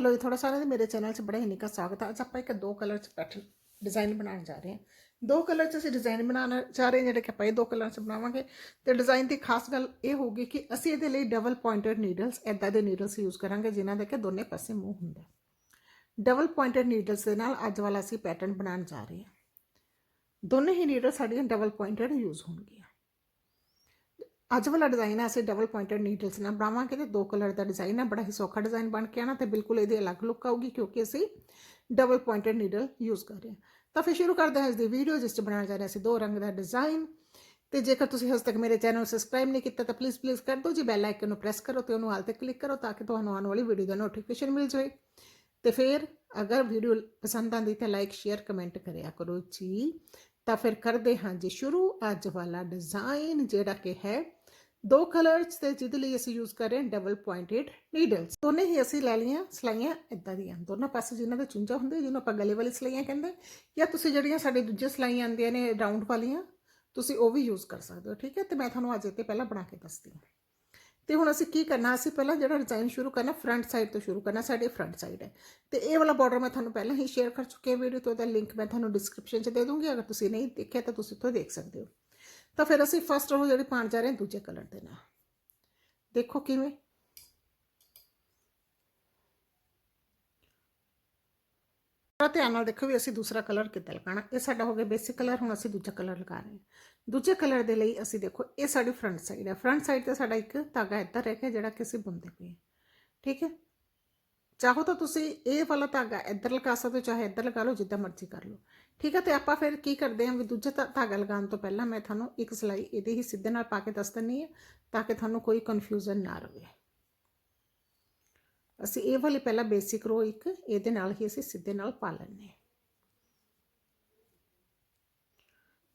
Hello ਜੀ ਥੋੜਾ ਸਾਰਿਆਂ ਦੇ ਮੇਰੇ ਚੈਨਲ 'ਚ ਬੜਾ ਹੀ ਨਿੱਘਾ ਸਵਾਗਤ ਹੈ ਅੱਜ ਆਪਾਂ ਇੱਕ ਦੋ ਕਲਰ 'ਚ ਪੈਟਰਨ ਡਿਜ਼ਾਈਨ ਬਣਾਉਣ ਜਾ ਰਹੇ ਹਾਂ। ਦੋ ਕਲਰ 'ਚ ਅਸੀਂ ਡਿਜ਼ਾਈਨ ਬਣਾਉਣਾ ਜਾ ਰਹੇ ਹਾਂ, ਜਿਹੜੇ ਕਿ ਆਪਾਂ ਇਹ ਦੋ ਕਲਰ 'ਚ ਬਣਾਵਾਂਗੇ। ਤੇ ਡਿਜ਼ਾਈਨ ਦੀ ਖਾਸ ਗੱਲ ਇਹ ਹੋਊਗੀ ਕਿ ਅਸੀਂ ਇਹਦੇ ਲਈ ਡਬਲ ਪੁਆਇੰਟਡ ਨੀਡਲਸ ਐਦਾਂ ਦੇ ਨੀਡਲਸ ਯੂਜ਼ ਕਰਾਂਗੇ, ਜਿਨ੍ਹਾਂ ਦੇ ਕਿ ਦੋਨੇ ਪਾਸੇ ਮੂੰਹ ਹੁੰਦਾ। ਡਬਲ ਪੁਆਇੰਟਡ ਨੀਡਲਸ ਦੇ ਨਾਲ ਅੱਜ ਵਾਲਾ ਅਸੀਂ ਪੈਟਰਨ ਬਣਾਉਣ ਜਾ ਰਹੇ ਹਾਂ। ਦੋਨੇ ਹੀ ਨੀਡਲ ਸਾਡੀਆਂ ਡਬਲ ਪੁਆਇੰਟਡ ਯੂਜ਼ ਹੋਣਗੀਆਂ। ਅੱਜ ਵਾਲਾ ਡਿਜ਼ਾਈਨ ਹੈ, ਅਸੀਂ ਡਬਲ ਪੁਆਇੰਟਡ ਨੀਡਲਸ ਨਾਲ ਬਣਾਵਾਂਗੇ ਤੇ ਦੋ ਕਲਰ ਦਾ ਡਿਜ਼ਾਈਨ ਹੈ, ਬੜਾ ਹੀ ਸੌਖਾ ਡਿਜ਼ਾਈਨ ਬਣ ਕੇ ਆਣਾ ਤੇ ਬਿਲਕੁਲ ਇਹਦੀ ਅਲੱਗ ਲੁੱਕ ਆਊਗੀ ਕਿਉਂਕਿ ਅਸੀਂ ਡਬਲ ਪੁਆਇੰਟਡ ਨੀਡਲ ਯੂਜ਼ ਕਰ ਰਹੇ ਹਾਂ। ਤਾਂ ਫਿਰ ਸ਼ੁਰੂ ਕਰਦੇ ਹਾਂ ਅੱਜ ਦੀ ਵੀਡੀਓ ਜਿਸ 'ਚ ਬਣਾਉਣ ਜਾ ਰਹੇ ਅਸੀਂ ਦੋ ਰੰਗ ਦਾ ਡਿਜ਼ਾਈਨ ਤੇ ਜੇਕਰ ਤੁਸੀਂ ਹਜੇ ਤੱਕ ਮੇਰੇ ਚੈਨਲ ਨੂੰ ਸਬਸਕ੍ਰਾਈਬ ਨਹੀਂ ਕੀਤਾ ਤਾਂ ਪਲੀਜ਼ ਪਲੀਜ਼ ਕਰ ਦਿਓ ਜੀ ਬੈਲ ਆਈਕਨ ਨੂੰ ਪ੍ਰੈਸ ਕਰੋ ਤੇ ਉਹਨੂੰ ਆਲ ਤੇ ਕਲਿੱਕ ਕਰੋ ਤਾਂ ਕਿ ਤੁਹਾਨੂੰ ਆਉਣ ਵਾਲੀ ਵੀਡੀਓ ਦਾ ਨੋਟੀਫਿਕੇਸ਼ਨ ਮਿਲ ਜਾਵੇ। ਤੇ ਫਿਰ ਅਗਰ ਵੀਡੀਓ ਪਸੰਦ ਆਂਦੀ ਤਾਂ ਲਾਈਕ ਸ਼ੇਅਰ ਕਮੈਂਟ ਕਰਿਆ ਕਰੋ ਜੀ। ਤਾਂ ਫਿਰ ਕਰਦੇ ਹਾਂ ਜੀ ਸ਼ੁਰੂ, ਅੱਜ ਵਾਲਾ ਡਿਜ਼ਾਈਨ ਜਿਹੜਾ ਕਿ ਹੈ ਦੋ ਕਲਰਸ ਤੇ ਜਿਹਦੇ ਲਈ ਅਸੀਂ ਯੂਜ਼ ਕਰ ਰਹੇ ਹਾਂ ਡਬਲ ਪੁਆਇੰਟਡ ਨੀਡਲਸ ਦੋਨੇ ਹੀ ਅਸੀਂ ਲੈ ਲਈਆਂ, ਸਲਾਈਆਂ ਇਦਾਂ ਦੀਆਂ। ਦੋਨਾਂ ਪਾਸੇ ਜਿਨ੍ਹਾਂ ਦੇ ਚੁੰਝਾ ਹੁੰਦੇ, ਜਿਹਨੂੰ ਆਪਾਂ ਗਲੇ ਵਾਲੀ ਸਲਾਈਆਂ ਕਹਿੰਦੇ, ਜਾਂ ਤੁਸੀਂ ਜਿਹੜੀਆਂ ਸਾਡੇ ਦੂਜੇ ਸਲਾਈਆਂ ਆਉਂਦੀਆਂ ਨੇ ਰਾਉਂਡ ਵਾਲੀਆਂ, ਤੁਸੀਂ ਉਹ ਵੀ ਯੂਜ਼ ਕਰ ਸਕਦੇ ਹੋ, ਠੀਕ ਹੈ? ਤੇ ਮੈਂ ਤੁਹਾਨੂੰ ਅੱਜ ਤੇ ਪਹਿਲਾਂ ਬਣਾ ਕੇ ਦੱਸਦੀ ਹਾਂ। ਤੇ ਹੁਣ ਅਸੀਂ ਕੀ ਕਰਨਾ, ਅਸੀਂ ਪਹਿਲਾਂ ਜਿਹੜਾ ਡਿਜ਼ਾਈਨ ਸ਼ੁਰੂ ਕਰਨਾ ਫਰੰਟ ਸਾਈਡ ਤੋਂ ਸ਼ੁਰੂ ਕਰਨਾ, ਸਾਡੇ ਫਰੰਟ ਸਾਈਡ ਹੈ। ਤੇ ਇਹ ਵਾਲਾ ਬਾਰਡਰ ਮੈਂ ਤੁਹਾਨੂੰ ਪਹਿਲਾਂ ਹੀ ਸ਼ੇਅਰ ਕਰ ਚੁੱਕੀ ਹਾਂ ਵੀਡੀਓ ਤੋਂ, ਉਹਦਾ ਲਿੰਕ ਮੈਂ ਤੁਹਾਨੂੰ ਡਿਸਕ੍ਰਿਪਸ਼ਨ 'ਚ ਦੇ ਦੂੰਗੀ। ਅਗਰ ਤੁਸੀਂ ਨਹੀਂ ਦੇਖਿਆ, ਤਾਂ ਤੁਸੀਂ ਉੱਥੋਂ ਦੇਖ ਸਕਦੇ ਹੋ। ਤਾਂ ਫਿਰ ਅਸੀਂ ਫਸਟ ਰੋ ਜਿਹੜੀ ਪਾਣ ਜਾ ਰਹੇ ਹਾਂ, ਦੂਜੇ ਕਲਰ ਦੇ ਨਾਲ। ਦੇਖੋ ਕਿਵੇਂ। ਤਾਂ ਧਿਆਨ ਨਾਲ ਦੇਖੋ ਵੀ ਅਸੀਂ ਦੂਸਰਾ ਕਲਰ ਕਿੱਦਾਂ ਲਗਾਉਣਾ। ਇਹ ਸਾਡਾ ਹੋ ਗਿਆ ਬੇਸਿਕ ਕਲਰ ਹੁਣ ਅਸੀਂ ਦੂਜਾ ਕਲਰ ਲਗਾ ਰਹੇ ਹਾਂ। ਦੂਜੇ ਕਲਰ ਦੇ ਲਈ ਅਸੀਂ ਦੇਖੋ, ਇਹ ਸਾਡੀ ਫਰੰਟ ਸਾਈਡ ਹੈ। ਫਰੰਟ ਸਾਈਡ ਤੇ ਸਾਡਾ ਇੱਕ ਧਾਗਾ ਇੱਧਰ ਰਹਿ ਗਿਆ, ਜਿਹੜਾ ਕਿ ਅਸੀਂ ਬੁਣਦੇ ਪਏ ਹਾਂ। ਠੀਕ ਹੈ? ਚਾਹੋ ਤਾਂ ਤੁਸੀਂ ਇਹ ਵਾਲਾ ਧਾਗਾ ਇੱਧਰ ਲਗਾ ਸਕਦੇ ਹੋ, ਚਾਹੇ ਇੱਧਰ ਲਗਾ ਲਓ, ਜਿੱਦਾਂ ਮਰਜ਼ੀ ਕਰ ਲਓ। ਠੀਕ ਹੈ ਤੇ ਆਪਾਂ ਫਿਰ ਕੀ ਕਰਦੇ ਹਾਂ ਵੀ ਦੂਜਾ ਧਾ- ਧਾਗਾ ਲਗਾਉਣ ਤੋਂ ਪਹਿਲਾਂ ਮੈਂ ਤੁਹਾਨੂੰ ਇੱਕ ਸਲਾਈ ਇਹਦੇ ਹੀ ਸਿੱਧੇ ਨਾਲ ਪਾ ਕੇ ਦੱਸ ਦਿੰਨੀ ਹੈ, ਤਾਂ ਕਿ ਤੁਹਾਨੂੰ ਕੋਈ ਕਨਫਿਊਜ਼ਨ ਨਾ ਰਹੇ ਅਸੀਂ ਇਹ ਵਾਲੀ ਪਹਿਲਾਂ ਬੇਸਿਕ ਰੋ ਇੱਕ, ਇਹਦੇ ਨਾਲ ਹੀ ਅਸੀਂ ਸਿੱਧੇ ਨਾਲ ਪਾ ਲੈਣੇ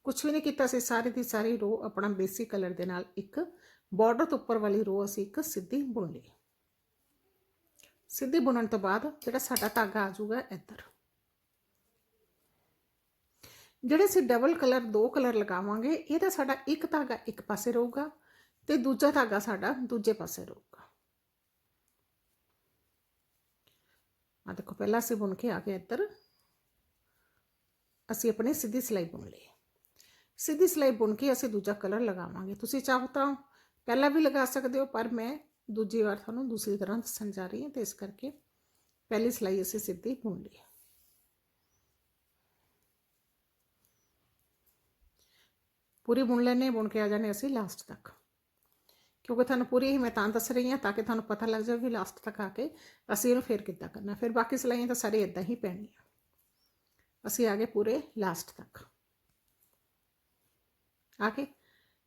ਕੁਝ ਵੀ ਨਹੀਂ ਕੀਤਾ ਸੀ, ਸਾਰੀ ਦੀ ਸਾਰੀ ਰੋ ਆਪਣਾ ਬੇਸਿਕ ਕਲਰ ਦੇ ਨਾਲ ਇੱਕ ਬਾਰਡਰ ਤੋਂ ਉੱਪਰ ਵਾਲੀ ਰੋ ਅਸੀਂ ਇੱਕ ਸਿੱਧੀ ਬੁਣ ਲਈ ਸਿੱਧੀ ਬੁਣਨ ਤੋਂ ਬਾਅਦ ਜਿਹੜਾ ਸਾਡਾ ਧਾਗਾ ਆ ਜਾਊਗਾ ਇੱਧਰ। ਜਿਹੜੇ ਅਸੀਂ ਡਬਲ ਕਲਰ ਦੋ ਕਲਰ ਲਗਾਵਾਂਗੇ ਇਹਦਾ ਸਾਡਾ ਇੱਕ ਧਾਗਾ ਇੱਕ ਪਾਸੇ ਰਹੂਗਾ ਤੇ ਦੂਜਾ ਧਾਗਾ ਸਾਡਾ ਦੂਜੇ ਪਾਸੇ ਰਹੂਗਾ। ਆ ਦੇਖੋ, ਪਹਿਲਾਂ ਅਸੀਂ ਬੁਣ ਕੇ ਆ ਗਏ ਇੱਧਰ। ਅਸੀਂ ਆਪਣੀ ਸਿੱਧੀ ਸਿਲਾਈ ਬੁਣ ਲਈ। ਸਿੱਧੀ ਸਿਲਾਈ ਬੁਣ ਕੇ ਅਸੀਂ ਦੂਜਾ ਕਲਰ ਲਗਾਵਾਂਗੇ। ਤੁਸੀਂ ਚਾਹੋ ਤਾਂ ਪਹਿਲਾਂ ਵੀ ਲਗਾ ਸਕਦੇ ਹੋ, ਪਰ ਮੈਂ ਦੂਜੀ ਵਾਰ ਤੁਹਾਨੂੰ ਦੂਸਰੀ ਤਰ੍ਹਾਂ ਦੱਸਣ ਜਾ ਰਹੀ ਹਾਂ ਤੇ ਇਸ ਕਰਕੇ ਪਹਿਲੀ ਸਿਲਾਈ ਅਸੀਂ ਸਿੱਧੀ ਬੁਣ ਲਈ। ਪੂਰੀ ਬੁਣ ਲੈਣੇ ਬੁਣ ਕੇ ਆ ਜਾਣੇ ਅਸੀਂ ਲਾਸਟ ਤੱਕ। ਕਿਉਂਕਿ ਤੁਹਾਨੂੰ ਪੂਰੀ ਹੀ ਮੈਂ ਤਾਂ ਦੱਸ ਰਹੀ ਹਾਂ, ਤਾਂ ਕਿ ਤੁਹਾਨੂੰ ਪਤਾ ਲੱਗ ਜਾਵੇ ਵੀ ਲਾਸਟ ਤੱਕ ਆ ਕੇ ਅਸੀਂ ਇਹਨੂੰ ਫੇਰ ਕਿੱਦਾਂ ਕਰਨਾ। ਫਿਰ ਬਾਕੀ ਸਿਲਾਈਆਂ ਤਾਂ ਸਾਰੇ ਇਦਾਂ ਹੀ ਪੈਣੀਆਂ ਅਸੀਂ ਆ ਗਏ ਪੂਰੇ ਲਾਸਟ ਤੱਕ। ਆ ਕੇ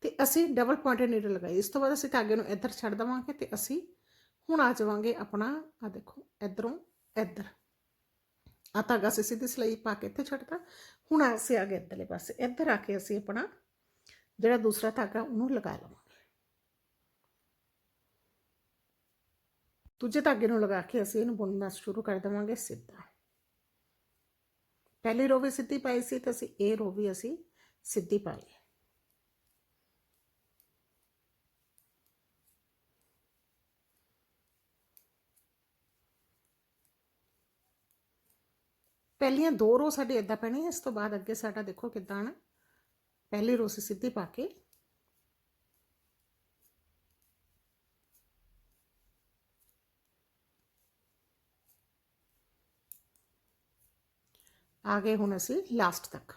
ਤੇ ਅਸੀਂ ਡਬਲ ਪੁਆਇੰਟਡ ਨੀਡਲ ਲਗਾਈ। ਇਸ ਤੋਂ ਬਾਅਦ ਅਸੀਂ ਧਾਗੇ ਨੂੰ ਇੱਧਰ ਛੱਡ ਦਵਾਂਗੇ ਤੇ ਅਸੀਂ ਹੁਣ ਆ ਜਾਵਾਂਗੇ ਆਪਣਾ ਆ ਦੇਖੋ, ਇੱਧਰੋਂ ਇੱਧਰ। ਆ ਧਾਗਾ ਅਸੀਂ ਸਿੱਧੀ ਸਿਲਾਈ ਪਾ ਕੇ ਇੱਥੇ ਛੱਡਤਾ। ਹੁਣ ਅਸੀਂ ਆ ਗਏ ਇੱਧਰਲੇ ਪਾਸੇ। ਇੱਧਰ ਆ ਕੇ ਅਸੀਂ ਆਪਣਾ ਜਿਹੜਾ ਦੂਸਰਾ ਧਾਗਾ ਉਹਨੂੰ ਲਗਾ ਲਵਾਂਗੇ ਦੂਜੇ ਧਾਗੇ ਨੂੰ ਲਗਾ ਕੇ ਅਸੀਂ ਇਹਨੂੰ ਬੁਣਨਾ ਸ਼ੁਰੂ ਕਰ ਦੇਵਾਂਗੇ ਸਿੱਧਾ। ਪਹਿਲੀ ਰੋ ਵੀ ਸਿੱਧੀ ਪਾਈ ਸੀ ਤਾਂ ਅਸੀਂ ਇਹ ਰੋ ਵੀ ਅਸੀਂ ਸਿੱਧੀ ਪਾਈ ਪਹਿਲੀਆਂ ਦੋ ਰੋ ਸਾਡੇ ਇਦਾਂ ਪੈਣੀਆਂ, ਇਸ ਤੋਂ ਬਾਅਦ ਅੱਗੇ ਸਾਡਾ ਦੇਖੋ ਕਿੱਦਾਂ ਆਣਾ ਪਹਿਲੀ ਰੋ ਸੀ ਸਿੱਧੀ ਪਾ ਕੇ ਆ ਗਏ ਹੁਣ ਅਸੀਂ ਲਾਸਟ ਤੱਕ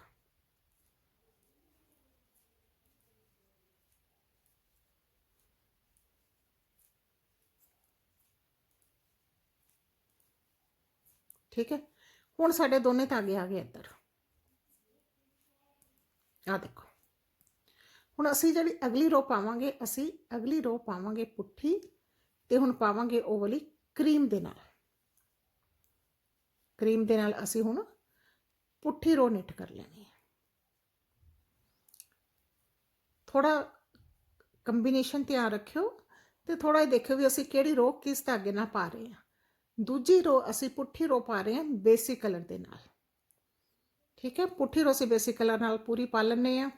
ਠੀਕ ਹੈ ਹੁਣ ਸਾਡੇ ਦੋਨੇ ਧਾਗੇ ਆ ਗਏ ਇੱਧਰ ਆ ਦੇਖੋ ਹੁਣ ਅਸੀਂ ਜਿਹੜੀ ਅਗਲੀ ਰੋ ਪਾਵਾਂਗੇ, ਅਸੀਂ ਅਗਲੀ ਰੋ ਪਾਵਾਂਗੇ ਪੁੱਠੀ ਤੇ ਹੁਣ ਪਾਵਾਂਗੇ ਉਹ ਵਾਲੀ ਕਰੀਮ ਦੇ ਨਾਲ। ਕਰੀਮ ਦੇ ਨਾਲ ਅਸੀਂ ਹੁਣ ਪੁੱਠੀ ਰੋ ਨਿਟ ਕਰ ਲੈਣੀ ਹੈ। ਥੋੜਾ ਕੰਬੀਨੇਸ਼ਨ ਧਿਆਨ ਰੱਖਿਓ ਤੇ ਥੋੜਾ ਇਹ ਦੇਖਿਓ ਵੀ ਅਸੀਂ ਕਿਹੜੀ ਰੋ ਕਿਸ ਧਾਗੇ ਨਾਲ ਪਾ ਰਹੇ ਹਾਂ। ਦੂਜੀ ਰੋ ਅਸੀਂ ਪੁੱਠੀ ਰੋ ਪਾ ਰਹੇ ਹਾਂ ਬੇਸਿਕ ਕਲਰ ਦੇ ਨਾਲ। ਠੀਕ ਹੈ? ਪੁੱਠੀ ਰੋ ਅਸੀਂ ਬੇਸਿਕ ਕਲਰ ਨਾਲ ਪੂਰੀ ਪਾ ਲੈਂਦੇ ਆ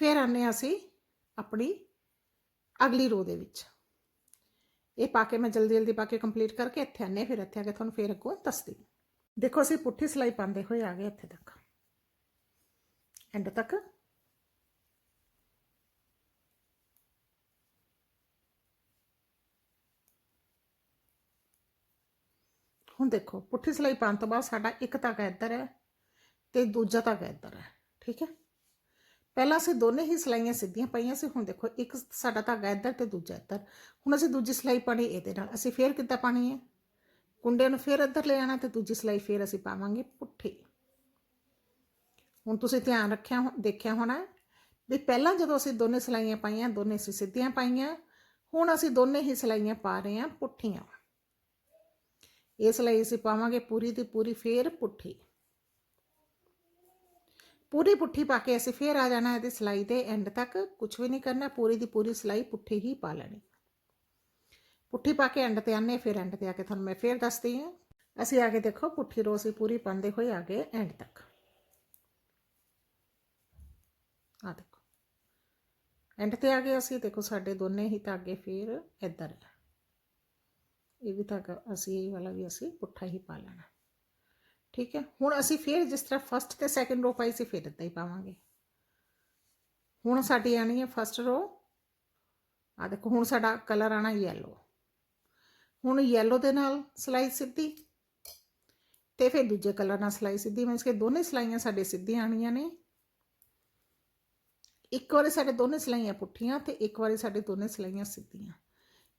ਫਿਰ ਆਨੇ ਅਸੀਂ ਆਪਣੀ ਅਗਲੀ ਰੋ ਦੇ ਵਿੱਚ। ਇਹ ਪਾ ਕੇ ਮੈਂ ਜਲਦੀ ਜਲਦੀ ਪਾ ਕੇ ਕੰਪਲੀਟ ਕਰਕੇ ਇੱਥੇ ਆਨੇ ਫਿਰ ਇੱਥੇ ਆ ਕੇ ਤੁਹਾਨੂੰ ਫੇਰ ਅੱਗੋਂ ਦੱਸਦੀ ਦੇਖੋ, ਅਸੀਂ ਪੁੱਠੀ ਸਿਲਾਈ ਪਾਉਂਦੇ ਹੋਏ ਆ ਗਏ ਇੱਥੇ ਤੱਕ। ਐਂਡ ਤੱਕ। ਹੁਣ ਦੇਖੋ, ਪੁੱਠੀ ਸਿਲਾਈ ਪਾਉਣ ਤੋਂ ਬਾਅਦ ਸਾਡਾ ਇੱਕ ਧਾਗਾ ਇੱਧਰ ਹੈ ਤੇ ਦੂਜਾ ਧਾਗਾ ਇੱਧਰ ਹੈ, ਠੀਕ ਹੈ? ਪਹਿਲਾਂ ਅਸੀਂ ਦੋਨੇ ਹੀ ਸਿਲਾਈਆਂ ਸਿੱਧੀਆਂ ਪਾਈਆਂ ਸੀ, ਹੁਣ ਦੇਖੋ ਇੱਕ ਸਾਡਾ ਧਾਗਾ ਇੱਧਰ ਤੇ ਦੂਜਾ ਇੱਧਰ। ਹੁਣ ਅਸੀਂ ਦੂਜੀ ਸਿਲਾਈ ਪਾਣੀ ਇਹਦੇ ਨਾਲ। ਅਸੀਂ ਫੇਰ ਕਿੱਦਾਂ ਪਾਣੀ ਹੈ? ਕੁੰਡੇ ਨੂੰ ਫੇਰ ਇੱਧਰ ਲੈ ਆਣਾ ਤੇ ਦੂਜੀ ਸਿਲਾਈ ਫੇਰ ਅਸੀਂ ਪਾਵਾਂਗੇ ਪੁੱਠੀ। ਹੁਣ ਤੁਸੀਂ ਧਿਆਨ ਰੱਖਿਆ ਹੋ- ਦੇਖਿਆ ਹੋਣਾ ਵੀ ਪਹਿਲਾਂ ਜਦੋਂ ਅਸੀਂ ਦੋਨੇ ਸਿਲਾਈਆਂ ਪਾਈਆਂ, ਦੋਨੇ ਅਸੀਂ ਸਿੱਧੀਆਂ ਪਾਈਆਂ, ਹੁਣ ਅਸੀਂ ਦੋਨੇ ਹੀ ਸਿਲਾਈਆਂ ਪਾ ਰਹੇ ਹਾਂ ਪੁੱਠੀਆਂ। ਇਹ ਸਿਲਾਈ ਅਸੀਂ ਪਾਵਾਂਗੇ ਪੂਰੀ ਦੀ ਪੂਰੀ ਫੇਰ ਪੁੱਠੀ। ਪੂਰੀ ਪੁੱਠੀ ਪਾ ਕੇ ਅਸੀਂ ਫੇਰ ਆ ਜਾਣਾ ਇਹਦੀ ਸਿਲਾਈ ਦੇ ਐਂਡ ਤੱਕ। ਕੁਝ ਵੀ ਨਹੀਂ ਕਰਨਾ, ਪੂਰੀ ਦੀ ਪੂਰੀ ਸਿਲਾਈ ਪੁੱਠੀ ਹੀ ਪਾ ਲੈਣੀ। ਪੁੱਠੀ ਪਾ ਕੇ ਐਂਡ ਤੇ ਆਨੇ ਫਿਰ ਐਂਡ ਤੇ ਆ ਕੇ ਤੁਹਾਨੂੰ ਮੈਂ ਫੇਰ ਦੱਸਦੀ ਹਾਂ। ਅਸੀਂ ਆ ਕੇ ਦੇਖੋ, ਪੁੱਠੀ ਰੋ ਅਸੀਂ ਪੂਰੀ ਪਾਉਂਦੇ ਹੋਏ ਆ ਗਏ ਐਂਡ ਤੱਕ। ਆ ਦੇਖੋ। ਐਂਡ ਤੇ ਆ ਗਏ ਅਸੀਂ, ਦੇਖੋ ਸਾਡੇ ਦੋਨੇ ਹੀ ਧਾਗੇ ਫੇਰ ਇੱਧਰ ਇਹ ਵੀ ਧਾਗਾ ਅਸੀਂ ਇਹ ਵਾਲਾ ਵੀ ਅਸੀਂ ਪੁੱਠਾ ਹੀ ਪਾ ਲੈਣਾ। ਠੀਕ ਹੈ? ਹੁਣ ਅਸੀਂ ਫਿਰ ਜਿਸ ਤਰ੍ਹਾਂ ਫਸਟ ਤੇ ਸੈਕੰਡ ਰੋ ਪਾਈ ਸੀ, ਫਿਰ ਇੱਦਾਂ ਹੀ ਪਾਵਾਂਗੇ। ਹੁਣ ਸਾਡੀ ਆਣੀ ਹੈ ਫਸਟ ਰੋ ਆ ਦੇਖੋ, ਹੁਣ ਸਾਡਾ ਕਲਰ ਆਣਾ ਯੈਲੋ ਹੁਣ ਯੈਲੋ ਦੇ ਨਾਲ ਸਲਾਈ ਸਿੱਧੀ ਤੇ ਫਿਰ ਦੂਜੇ ਕਲਰ ਨਾਲ ਸਲਾਈ ਸਿੱਧੀ। ਮੀਨਸ ਕਿ ਦੋਨੇ ਸਲਾਈਆਂ ਸਾਡੇ ਸਿੱਧੀਆਂ ਆਣੀਆਂ ਨੇ। ਇੱਕ ਵਾਰੀ ਸਾਡੇ ਦੋਨੇ ਸਲਾਈਆਂ ਪੁੱਠੀਆਂ ਤੇ ਇੱਕ ਵਾਰੀ ਸਾਡੇ ਦੋਨੇ ਸਲਾਈਆਂ ਸਿੱਧੀਆਂ।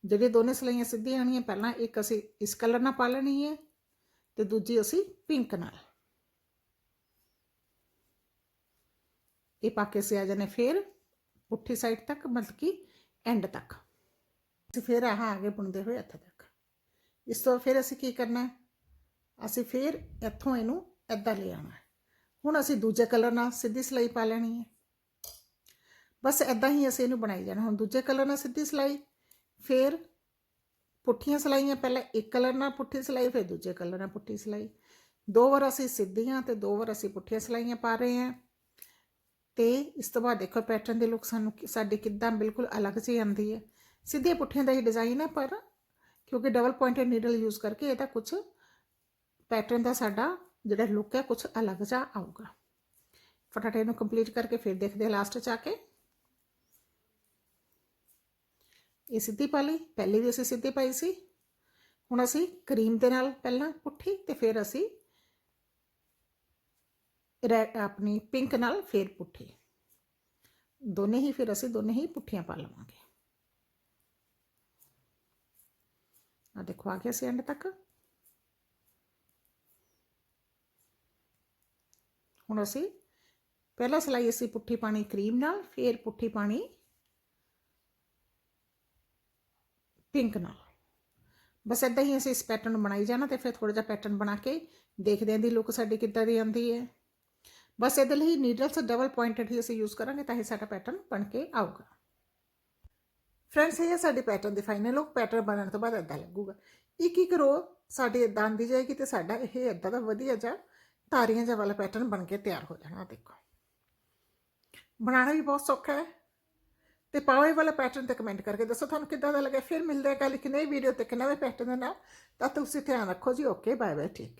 ਜਿਹੜੇ ਦੋਨੇ ਸਲਾਈਆਂ ਸਿੱਧੀਆਂ ਆਣੀਆਂ ਪਹਿਲਾਂ ਇੱਕ ਅਸੀਂ ਇਸ ਕਲਰ ਨਾਲ ਪਾ ਲੈਣੀ ਹੈ। ਤੇ ਦੂਜੀ ਅਸੀਂ ਪਿੰਕ ਨਾਲ। ਇਹ ਪਾ ਕੇ ਅਸੀਂ ਆ ਜਾਣੇ ਫਿਰ ਪੁੱਠੀ ਸਾਈਡ ਤੱਕ, ਮਤਲਬ ਕਿ ਐਂਡ ਤੱਕ। ਅਸੀਂ ਫਿਰ ਆਹ ਆਗੇ ਬੁਣਦੇ ਹੋਏ ਇੱਥੇ ਤੱਕ। ਇਸ ਤੋਂ ਫਿਰ ਅਸੀਂ ਕੀ ਕਰਨਾ ਹੈ? ਅਸੀਂ ਫਿਰ ਇੱਥੋਂ ਇਹਨੂੰ ਐਦਾਂ ਲੈ ਆਉਣਾ ਹੈ। ਹੁਣ ਅਸੀਂ ਦੂਜੇ ਕਲਰ ਨਾਲ ਸਿੱਧੀ ਸਿਲਾਈ ਪਾ ਲੈਣੀ ਹੈ। ਬਸ ਐਦਾਂ ਹੀ ਅਸੀਂ ਇਹਨੂੰ ਬਣਾਈ ਜਾਣਾ। ਹੁਣ ਦੂਜੇ ਕਲਰ ਨਾਲ ਸਿੱਧੀ ਸਿਲਾਈ, ਫਿਰ ਪੁੱਠੀਆਂ ਸਲਾਈਆਂ, ਪਹਿਲਾਂ ਇੱਕ ਕਲਰ ਨਾਲ ਪੁੱਠੀ ਸਲਾਈ, ਫਿਰ ਦੂਜੇ ਕਲਰ ਨਾਲ ਪੁੱਠੀ ਸਲਾਈ। ਦੋ ਵਾਰ ਅਸੀਂ ਸਿੱਧੀਆਂ ਤੇ ਦੋ ਵਾਰ ਅਸੀਂ ਪੁੱਠੀਆਂ ਸਲਾਈਆਂ ਪਾ ਰਹੇ ਹਾਂ। ਤੇ ਇਸ ਤੋਂ ਬਾਅਦ ਦੇਖੋ ਪੈਟਰਨ ਦੇ ਲੁੱਕ ਸਾਨੂੰ ਕਿ- ਸਾਡੀ ਕਿੱਦਾਂ ਬਿਲਕੁਲ ਅਲੱਗ ਜਿਹੀ ਆਉਂਦੀ ਹੈ। ਸਿੱਧੀਆਂ ਪੁੱਠੀਆਂ ਦਾ ਹੀ ਡਿਜ਼ਾਈਨ ਹੈ, ਪਰ ਕਿਉਂਕਿ ਡਬਲ ਪੁਆਇੰਟਡ ਨੀਡਲ ਯੂਜ਼ ਕਰਕੇ ਇਹਦਾ ਕੁਝ ਪੈਟਰਨ ਦਾ ਸਾਡਾ ਜਿਹੜਾ ਲੁੱਕ ਹੈ ਕੁਝ ਅਲੱਗ ਜਿਹਾ ਆਊਗਾ। ਫਟਾਫਟ ਇਹਨੂੰ ਕੰਪਲੀਟ ਕਰਕੇ ਫਿਰ ਦੇਖਦੇ ਹਾਂ ਲਾਸਟ 'ਚ ਆ ਕੇ। ਇਹ ਸਿੱਧੀ ਪਾ ਲਈ, ਪਹਿਲੇ ਵੀ ਅਸੀਂ ਸਿੱਧੀ ਪਾਈ ਸੀ। ਹੁਣ ਅਸੀਂ ਕਰੀਮ ਦੇ ਨਾਲ ਪਹਿਲਾਂ ਪੁੱਠੀ ਤੇ ਫਿਰ ਅਸੀਂ ਰੈਡ, ਆਪਣੀ ਪਿੰਕ ਨਾਲ ਫਿਰ ਪੁੱਠੀ। ਦੋਨੇ ਹੀ, ਫਿਰ ਅਸੀਂ ਦੋਨੇ ਹੀ ਪੁੱਠੀਆਂ ਪਾ ਲਵਾਂਗੇ। ਆ ਦੇਖੋ, ਆ ਗਿਆ ਸੀ ਐਂਡ ਤੱਕ। ਹੁਣ ਅਸੀਂ ਪਹਿਲਾ ਸਿਲਾਈ ਅਸੀਂ ਪੁੱਠੀ ਪਾਣੀ ਕਰੀਮ ਨਾਲ, ਫਿਰ ਪੁੱਠੀ ਪਾਣੀ ਪਿੰਕ ਨਾਲ। ਬਸ ਇਦਾਂ ਹੀ ਅਸੀਂ ਇਸ ਪੈਟਰਨ ਨੂੰ ਬਣਾਈ ਜਾਣਾ ਤੇ ਫਿਰ ਥੋੜਾ ਜਿਹਾ ਪੈਟਰਨ ਬਣਾ ਕੇ ਦੇਖਦੇ ਆਂ ਦੀ ਲੁੱਕ ਸਾਡੀ ਕਿੱਦਾਂ ਦੀ ਆਉਂਦੀ ਹੈ। ਬਸ ਇਹਦੇ ਲਈ ਨੀਡਲਸ ਡਬਲ ਪੁਆਇੰਟਡ ਹੀ ਅਸੀਂ ਯੂਜ਼ ਕਰਾਂਗੇ ਤਾਂ ਹੀ ਸਾਡਾ ਪੈਟਰਨ ਬਣ ਕੇ ਆਊਗਾ। ਫਰੈਂਡਸ ਇਹ ਹੈ ਸਾਡੀ ਪੈਟਰਨ ਦੀ ਫਾਈਨਲ ਲੁੱਕ ਪੈਟਰਨ ਬਣਨ ਤੋਂ ਬਾਅਦ ਇਦਾਂ ਲੱਗੂਗਾ। ਇੱਕ ਇੱਕ ਰੋ ਸਾਡੀ ਇਦਾਂ ਆਂਦੀ ਜਾਏਗੀ ਤੇ ਸਾਡਾ ਇਹ ਇਦਾਂ ਦਾ ਵਧੀਆ ਜਿਹਾ ਤਾਰੀਆਂ ਜਿਹਾ ਵਾਲਾ ਪੈਟਰਨ ਬਣ ਕੇ ਤਿਆਰ ਹੋ ਜਾਣਾ ਆਹ ਦੇਖੋ। ਬਣਾਉਣਾ ਵੀ ਬਹੁਤ ਸੌਖਾ ਹੈ। ਤੇ ਪਾਓ ਇਹ ਵਾਲਾ ਪੈਟਰਨ ਤੇ ਕਮੈਂਟ ਕਰਕੇ ਦੱਸੋ, ਤੁਹਾਨੂੰ ਕਿੱਦਾਂ ਦਾ ਲੱਗਿਆ? ਫਿਰ ਮਿਲਦੇ ਹਾਂ ਕੱਲ ਇੱਕ ਨਈ ਵੀਡੀਓ ਤੇ ਇੱਕ ਨਵੇਂ ਪੈਟਰਨ ਦੇ ਨਾਲ। ਤਦ ਤੱਕ ਤੁਸੀਂ ਧਿਆਨ ਰੱਖੋ ਜੀ ਓਕੇ ਬਾਏ ਬਾਏ ਠੀਕ